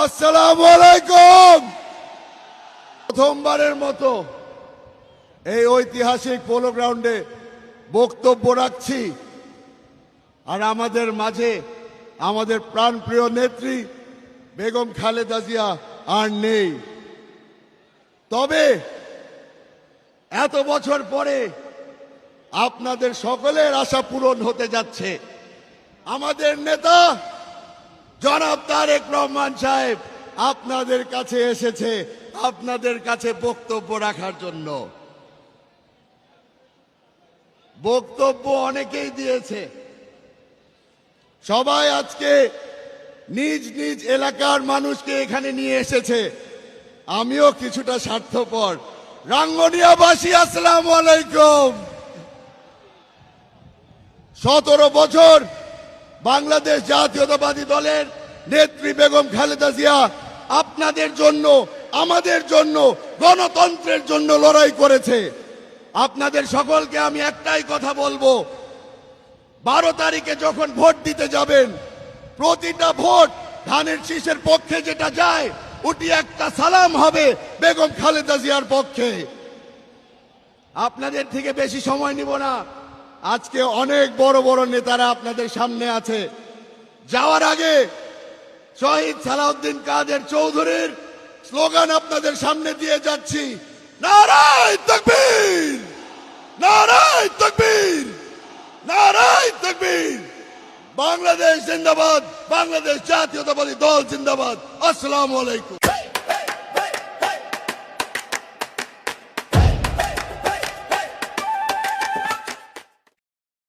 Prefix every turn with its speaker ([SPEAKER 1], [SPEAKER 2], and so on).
[SPEAKER 1] আসসালামু আলাইকুম প্রথমবারের মতো এই ঐতিহাসিক পোলো গ্রাউন্ডে বক্তব্য রাখছি। আর আমাদের মাঝে আমাদের প্রাণপ্রিয় নেত্রী বেগম খালেদা জিয়া আর নেই। তবে এত বছর পরে আপনাদের সকলের আশা পূরণ হতে যাচ্ছে। আমাদের নেতা জনাব তারেক রহমান সাহেব, আপনাদের কাছে এসেছে, আপনাদের কাছে বক্তব্য রাখার জন্য। বক্তব্য অনেকেই দিয়েছে। সবাই আজকে নিজ নিজ এলাকার মানুষকে এখানে নিয়ে এসেছে। আমিও কিছুটা স্বার্থপর। রাঙ্গনিয়াবাসী, আসসালামু আলাইকুম। সতেরো বছর বাংলাদেশ জাতীয়তাবাদী দলের নেত্রী বেগম খালেদা জিয়া আপনাদের জন্য, আমাদের জন্য, গণতন্ত্রের জন্য লড়াই করেছে। আপনাদের সকলকে আমি একটাই কথা বলব, বারো তারিখে যখন ভোট দিতে যাবেন, প্রতিটা ভোট ধানের শীষের পক্ষে যেটা যায়, ওটি একটা সালাম হবে বেগম খালেদা জিয়ার পক্ষে। আপনাদের থেকে বেশি সময় নিব না। আজকে অনেক বড় বড় নেতারা আপনাদের সামনে আছে। যাওয়ার আগে শহীদ সালাউদ্দিন কাদের চৌধুরীর স্লোগান আপনাদের সামনে দিয়ে যাচ্ছি। নারায় তকবীর! নারায় তকবীর! নারায় তকবীর! বাংলাদেশ জিন্দাবাদ, বাংলাদেশ জাতীয়তাবাদী দল জিন্দাবাদ। আসসালামু আলাইকুম।